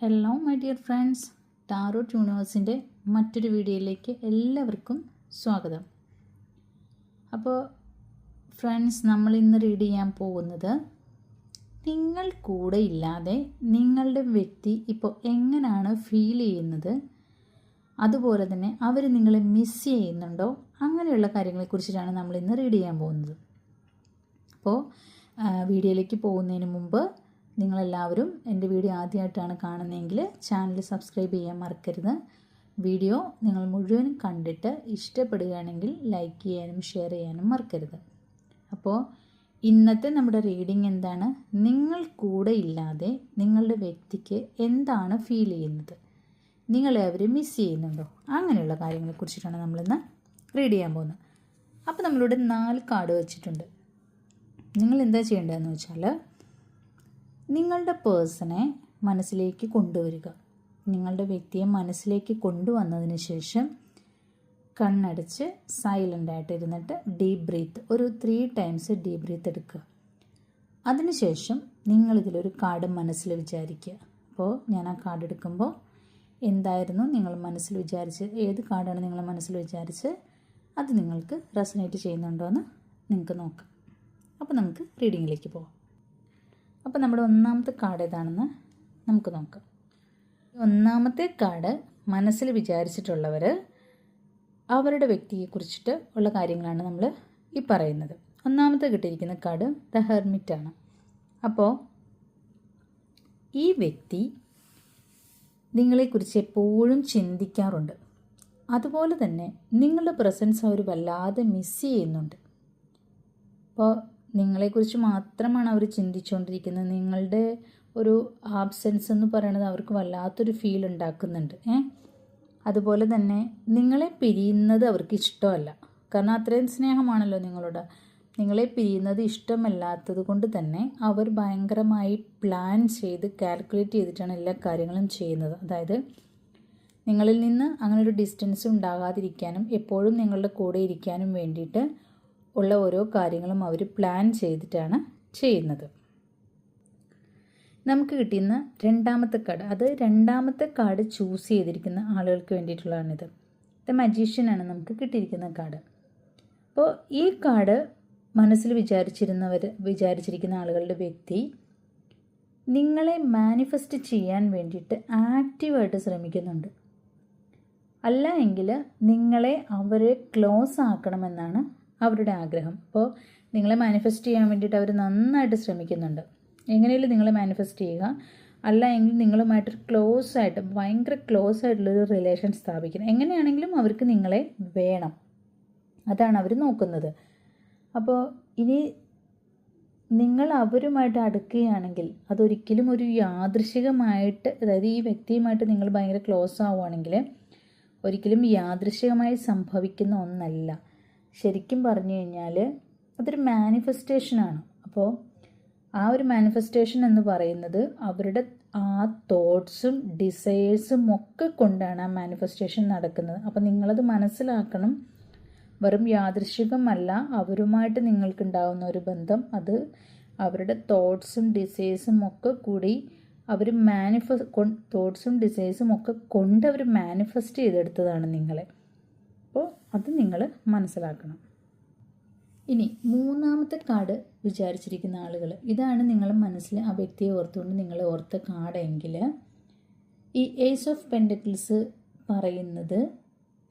Hello my dear friends tarot യൂണിവേഴ്സിന്റെ മറ്റൊരു വീഡിയോയിലേക്ക് എല്ലാവർക്കും സ്വാഗതം. അപ്പോൾ ഫ്രണ്ട്സ് നമ്മൾ ഇന്ന് റീഡ് ചെയ്യാൻ പോകുന്നത് നിങ്ങൾ കൂടെ ഇല്ലാതെ നിങ്ങളുടെ വ്യക്തി ഇപ്പോൾ എങ്ങനെയാണ് ഫീൽ ചെയ്യുന്നത്? അതുപോലെ തന്നെ അവർ നിങ്ങളെ മിസ് ചെയ്യുന്നുണ്ടോ? അങ്ങനെയുള്ള കാര്യങ്ങളെക്കുറിച്ചിട്ടാണ് നമ്മൾ ഇന്ന് റീഡ് ചെയ്യാൻ പോകുന്നത്. അപ്പോൾ വീഡിയോയിലേക്ക് പോകുന്നതിന് മുമ്പ് നിങ്ങളെല്ലാവരും എന്റെ വീഡിയോ ആദ്യമായിട്ടാണ് കാണുന്നതെങ്കിൽ ചാനൽ സബ്സ്ക്രൈബ് ചെയ്യാൻ മറക്കരുത്. വീഡിയോ നിങ്ങൾ മുഴുവനും കണ്ടിട്ട് ഇഷ്ടപ്പെടുകയാണെങ്കിൽ ലൈക്ക് ചെയ്യാനും ഷെയർ ചെയ്യാനും മറക്കരുത്. അപ്പോൾ ഇന്നത്തെ നമ്മുടെ റീഡിംഗ് എന്താണ്? നിങ്ങൾ കൂടെ ഇല്ലാതെ നിങ്ങളുടെ വ്യക്തിക്ക് എന്താണ് ഫീൽ ചെയ്യുന്നത്? നിങ്ങളെ അവർ മിസ് ചെയ്യുന്നുണ്ടോ? അങ്ങനെയുള്ള കാര്യങ്ങളെക്കുറിച്ചിട്ടാണ് നമ്മളിന്ന് റീഡ് ചെയ്യാൻ പോകുന്നത്. അപ്പോൾ നമ്മളിവിടെ നാല് കാർഡ് വെച്ചിട്ടുണ്ട്. നിങ്ങൾ എന്താ ചെയ്യേണ്ടതെന്ന് വെച്ചാൽ നിങ്ങളുടെ പേഴ്സണെ മനസ്സിലേക്ക് കൊണ്ടുവരിക. നിങ്ങളുടെ വ്യക്തിയെ മനസ്സിലേക്ക് കൊണ്ടുവന്നതിന് ശേഷം കണ്ണടച്ച് സൈലന്റ് ആയിട്ട് ഇരുന്നിട്ട് ഡീപ് ബ്രീത്ത് ഒരു ത്രീ ടൈംസ് ഡീപ് ബ്രീത്ത് എടുക്കുക. അതിനുശേഷം നിങ്ങളിതിലൊരു കാർഡ് മനസ്സിൽ വിചാരിക്കുക. അപ്പോൾ ഞാൻ ആ കാർഡ് എടുക്കുമ്പോൾ എന്തായിരുന്നു നിങ്ങൾ മനസ്സിൽ വിചാരിച്ച് ഏത് കാർഡാണ് നിങ്ങൾ മനസ്സിൽ വിചാരിച്ച് അത് നിങ്ങൾക്ക് റെസനേറ്റ് ചെയ്യുന്നുണ്ടോ എന്ന് നിങ്ങൾക്ക് നോക്കാം. അപ്പോൾ നമുക്ക് റീഡിങ്ങിലേക്ക് പോകാം അപ്പോൾ നമ്മുടെ ഒന്നാമത്തെ കാർഡ് ഏതാണെന്ന് നമുക്ക് നോക്കാം. ഒന്നാമത്തെ കാർഡ് മനസ്സിൽ വിചാരിച്ചിട്ടുള്ളവർ അവരുടെ വ്യക്തിയെക്കുറിച്ചിട്ട് ഉള്ള കാര്യങ്ങളാണ് നമ്മൾ ഈ പറയുന്നത്. ഒന്നാമത്തെ കിട്ടിയിരിക്കുന്ന കാർഡ് ദ ആണ്. അപ്പോൾ ഈ വ്യക്തി നിങ്ങളെക്കുറിച്ച് എപ്പോഴും ചിന്തിക്കാറുണ്ട്. അതുപോലെ തന്നെ നിങ്ങളുടെ പ്രസൻസ് അവർ വല്ലാതെ മിസ് ചെയ്യുന്നുണ്ട്. അപ്പോൾ നിങ്ങളെക്കുറിച്ച് മാത്രമാണ് അവർ ചിന്തിച്ചുകൊണ്ടിരിക്കുന്നത് നിങ്ങളുടെ ഒരു ആബ്സെൻസ് എന്ന് പറയുന്നത് അവർക്ക് വല്ലാത്തൊരു ഫീൽ ഉണ്ടാക്കുന്നുണ്ട്. ഏ? അതുപോലെ തന്നെ നിങ്ങളെ പിരിയുന്നത് അവർക്ക് ഇഷ്ടമല്ല. കാരണം അത്രയും സ്നേഹമാണല്ലോ നിങ്ങളോട്. നിങ്ങളെ പിരിയുന്നത് ഇഷ്ടമല്ലാത്തത് കൊണ്ട് തന്നെ അവർ ഭയങ്കരമായി പ്ലാൻ ചെയ്ത് കാൽക്കുലേറ്റ് ചെയ്തിട്ടാണ് എല്ലാ കാര്യങ്ങളും ചെയ്യുന്നത്. അതായത് നിങ്ങളിൽ നിന്ന് അങ്ങനെ ഒരു ഡിസ്റ്റൻസ് ഉണ്ടാകാതിരിക്കാനും എപ്പോഴും നിങ്ങളുടെ കൂടെ ഇരിക്കാനും വേണ്ടിയിട്ട് ഉള്ള ഓരോ കാര്യങ്ങളും അവർ പ്ലാൻ ചെയ്തിട്ടാണ് ചെയ്യുന്നത്. നമുക്ക് കിട്ടിയുന്ന രണ്ടാമത്തെ കാർഡ് അത് രണ്ടാമത്തെ കാർഡ് ചൂസ് ചെയ്തിരിക്കുന്ന ആളുകൾക്ക് വേണ്ടിയിട്ടുള്ളതാണിത്. ദ മജീഷ്യനാണ് നമുക്ക് കിട്ടിയിരിക്കുന്ന കാർഡ് അപ്പോൾ ഈ കാർഡ് മനസ്സിൽ വിചാരിച്ചിരുന്നവർ വിചാരിച്ചിരിക്കുന്ന ആളുകളുടെ വ്യക്തി നിങ്ങളെ മാനിഫെസ്റ്റ് ചെയ്യാൻ വേണ്ടിയിട്ട് ആക്റ്റീവായിട്ട് ശ്രമിക്കുന്നുണ്ട്. അല്ല എങ്കിൽ നിങ്ങളെ അവരെ ക്ലോസ് ആക്കണമെന്നാണ് അവരുടെ ആഗ്രഹം. അപ്പോൾ നിങ്ങളെ മാനിഫെസ്റ്റ് ചെയ്യാൻ വേണ്ടിയിട്ട് അവർ നന്നായിട്ട് ശ്രമിക്കുന്നുണ്ട്. എങ്ങനെയും നിങ്ങളെ മാനിഫെസ്റ്റ് ചെയ്യുക. അല്ല എങ്കിൽ നിങ്ങളുമായിട്ടൊരു ക്ലോസ് ആയിട്ട് ഭയങ്കര ക്ലോസ് ആയിട്ടുള്ളൊരു റിലേഷൻ സ്ഥാപിക്കണം. എങ്ങനെയാണെങ്കിലും അവർക്ക് നിങ്ങളെ വേണം. അതാണ് അവർ നോക്കുന്നത്. അപ്പോൾ ഇനി നിങ്ങൾ അവരുമായിട്ട് അടുക്കുകയാണെങ്കിൽ അതൊരിക്കലും ഒരു യാദൃശികമായിട്ട് അതായത് ഈ വ്യക്തിയുമായിട്ട് നിങ്ങൾ ഭയങ്കര ക്ലോസ് ആവുകയാണെങ്കിൽ ഒരിക്കലും യാദൃശികമായി സംഭവിക്കുന്ന ഒന്നല്ല. ശരിക്കും പറഞ്ഞു കഴിഞ്ഞാൽ അതൊരു മാനിഫെസ്റ്റേഷനാണ് അപ്പോൾ ആ ഒരു മാനിഫെസ്റ്റേഷൻ എന്ന് പറയുന്നത് അവരുടെ ആ തോട്ട്സും ഡിസയേഴ്സും ഒക്കെ കൊണ്ടാണ് ആ മാനിഫെസ്റ്റേഷൻ നടക്കുന്നത്. അപ്പോൾ നിങ്ങളത് മനസ്സിലാക്കണം. വെറും യാദൃശികമല്ല അവരുമായിട്ട് നിങ്ങൾക്കുണ്ടാവുന്ന ഒരു ബന്ധം അത് അവരുടെ തോട്ട്സും ഡിസൈസും ഒക്കെ കൂടി അവർ മാനിഫെ തോട്ട്സും ഡിസൈസും ഒക്കെ കൊണ്ട് അവർ മാനിഫെസ്റ്റ് ചെയ്തെടുത്തതാണ് നിങ്ങളെ. അത് നിങ്ങൾ മനസ്സിലാക്കണം. ഇനി മൂന്നാമത്തെ കാർഡ് വിചാരിച്ചിരിക്കുന്ന ആളുകൾ ഇതാണ് നിങ്ങൾ മനസ്സിൽ ആ വ്യക്തിയെ ഓർത്തുകൊണ്ട് നിങ്ങൾ ഓർത്ത കാർഡെങ്കിൽ ഈ ഏസ് ഓഫ് പെൻഡക്കിൾസ് പറയുന്നത്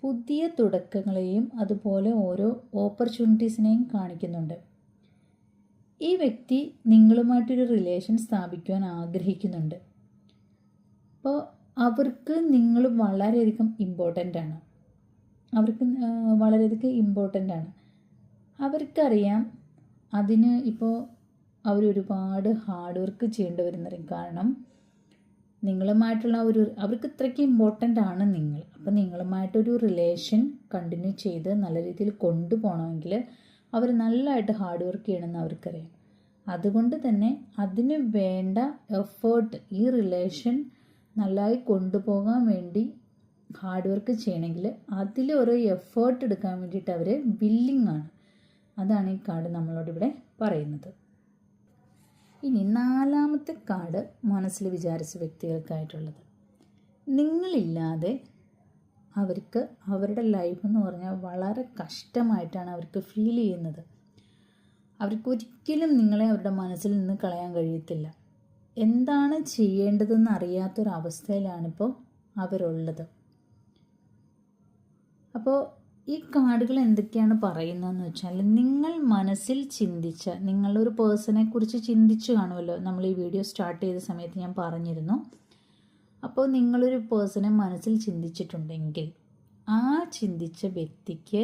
പുതിയ തുടക്കങ്ങളെയും അതുപോലെ ഓരോ ഓപ്പർച്യൂണിറ്റീസിനെയും കാണിക്കുന്നുണ്ട്. ഈ വ്യക്തി നിങ്ങളുമായിട്ടൊരു റിലേഷൻ സ്ഥാപിക്കുവാൻ ആഗ്രഹിക്കുന്നുണ്ട്. അപ്പോൾ അവർക്ക് നിങ്ങൾ വളരെയധികം ഇമ്പോർട്ടന്റ് ആണ്. അവർക്ക് വളരെയധികം ഇമ്പോർട്ടന്റ് ആണ്. അവർക്കറിയാം അതിന് ഇപ്പോൾ അവരൊരുപാട് ഹാർഡ് വർക്ക് ചെയ്യേണ്ടി വരുന്നറിയും കാരണം നിങ്ങളുമായിട്ടുള്ള ഒരു അവർക്ക് ഇത്രയ്ക്ക് ഇമ്പോർട്ടന്റ് ആണ് നിങ്ങൾ. അപ്പോൾ നിങ്ങളുമായിട്ടൊരു റിലേഷൻ കണ്ടിന്യൂ ചെയ്ത് നല്ല രീതിയിൽ കൊണ്ടുപോകണമെങ്കിൽ അവർ നല്ലതായിട്ട് ഹാർഡ് വർക്ക് ചെയ്യണമെന്ന് അവർക്കറിയാം. അതുകൊണ്ട് തന്നെ അതിന് വേണ്ട എഫേർട്ട് ഈ റിലേഷൻ നല്ലതായി കൊണ്ടുപോകാൻ വേണ്ടി ഹാർഡ് വർക്ക് ചെയ്യണമെങ്കിൽ അതിൽ ഓരോ എഫേർട്ട് എടുക്കാൻ വേണ്ടിയിട്ട് അവർ വില്ലിങ് ആണ്. അതാണ് ഈ കാർഡ് നമ്മളോട് ഇവിടെ പറയുന്നത്. ഇനി നാലാമത്തെ കാർഡ് മനസ്സിൽ വിചാരിച്ച വ്യക്തികൾക്കായിട്ടുള്ളത്. നിങ്ങളില്ലാതെ അവർക്ക് അവരുടെ ലൈഫ് എന്ന് പറഞ്ഞാൽ വളരെ കഷ്ടമായിട്ടാണ് അവർക്ക് ഫീൽ ചെയ്യുന്നത്. അവർക്ക് ഒരിക്കലും നിങ്ങളെ അവരുടെ മനസ്സിൽ നിന്ന് കളയാൻ കഴിയത്തില്ല. എന്താണ് ചെയ്യേണ്ടതെന്ന് അറിയാത്തൊരവസ്ഥയിലാണിപ്പോൾ അവരുള്ളത്. അപ്പോൾ ഈ കാർഡുകൾ എന്തൊക്കെയാണ് പറയുന്നതെന്ന് വെച്ചാൽ നിങ്ങൾ മനസ്സിൽ ചിന്തിച്ച നിങ്ങളൊരു പേഴ്സണെ കുറിച്ച് ചിന്തിച്ചു കാണുമല്ലോ. നമ്മൾ ഈ വീഡിയോ സ്റ്റാർട്ട് ചെയ്ത സമയത്ത് ഞാൻ പറഞ്ഞിരുന്നു. അപ്പോൾ നിങ്ങളൊരു പേഴ്സണെ മനസ്സിൽ ചിന്തിച്ചിട്ടുണ്ടെങ്കിൽ ആ ചിന്തിച്ച വ്യക്തിക്ക്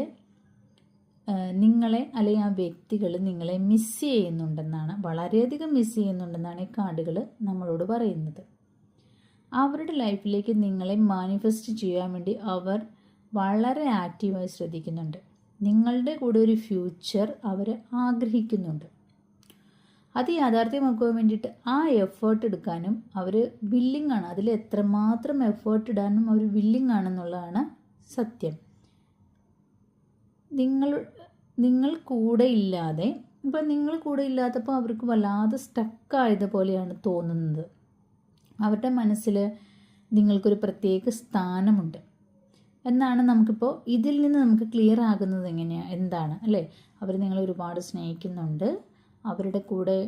നിങ്ങളെ അല്ലെങ്കിൽ ആ വ്യക്തികൾ നിങ്ങളെ മിസ് ചെയ്യുന്നുണ്ടെന്നാണ് വളരെയധികം മിസ് ചെയ്യുന്നുണ്ടെന്നാണ് ഈ കാർഡുകൾ നമ്മളോട് പറയുന്നത്. അവരുടെ ലൈഫിലേക്ക് നിങ്ങളെ മാനിഫെസ്റ്റ് ചെയ്യാൻ വേണ്ടി അവർ വളരെ ആക്റ്റീവായി ശ്രദ്ധിക്കുന്നുണ്ട്. നിങ്ങളുടെ കൂടെ ഒരു ഫ്യൂച്ചർ അവർ ആഗ്രഹിക്കുന്നുണ്ട്. അത് യാഥാർത്ഥ്യമാക്കുവാൻ വേണ്ടിയിട്ട് ആ എഫേർട്ട് എടുക്കാനും അവർ വില്ലിംഗ് ആണ്. അതിൽ എത്രമാത്രം എഫേർട്ട് ഇടാനും അവർ വില്ലിംഗ് ആണെന്നുള്ളതാണ് സത്യം. നിങ്ങൾ നിങ്ങൾ കൂടെ ഇല്ലാതെ ഇപ്പം നിങ്ങൾ കൂടെ ഇല്ലാത്തപ്പോൾ അവർക്ക് വല്ലാതെ സ്റ്റക്കായത് പോലെയാണ് തോന്നുന്നത്. അവരുടെ മനസ്സിൽ നിങ്ങൾക്കൊരു പ്രത്യേക സ്ഥാനമുണ്ട്. എന്നാണ് നമുക്കിപ്പോൾ ഇതിൽ നിന്ന് നമുക്ക് ക്ലിയർ ആകുന്നത് എങ്ങനെയാണ് എന്താണ്? അല്ലേ? അവർ നിങ്ങളെ ഒരുപാട് സ്നേഹിക്കുന്നുണ്ട്. അവരുടെ കൂടെ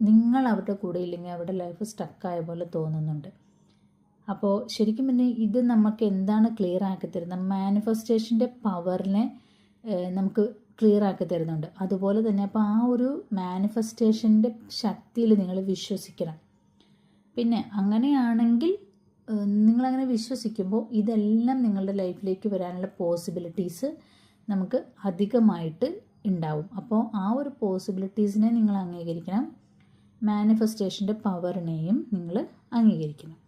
നിങ്ങൾ അവരുടെ കൂടെ ഇല്ലെങ്കിൽ അവരുടെ ലൈഫ് സ്റ്റക്കായ പോലെ തോന്നുന്നുണ്ട്. അപ്പോൾ ശരിക്കും പിന്നെ ഇത് നമുക്ക് എന്താണ് ക്ലിയർ ആക്കി തരുന്നത്? മാനിഫെസ്റ്റേഷന്റെ പവറിനെ നമുക്ക് ക്ലിയർ ആക്കി തരുന്നുണ്ട്. അതുപോലെ തന്നെ അപ്പോൾ ആ ഒരു മാനിഫെസ്റ്റേഷന്റെ ശക്തിയിൽ നിങ്ങൾ വിശ്വസിക്കണം. പിന്നെ അങ്ങനെയാണെങ്കിൽ നിങ്ങളങ്ങനെ വിശ്വസിക്കുമ്പോൾ ഇതെല്ലാം നിങ്ങളുടെ ലൈഫിലേക്ക് വരാനുള്ള പോസിബിലിറ്റീസ് നമുക്ക് അധികമായിട്ട് ഉണ്ടാവും. അപ്പോൾ ആ ഒരു പോസിബിലിറ്റീസിനെ നിങ്ങൾ അംഗീകരിക്കണം. മാനിഫെസ്റ്റേഷന്റെ പവറിനെയും നിങ്ങൾ അംഗീകരിക്കണം.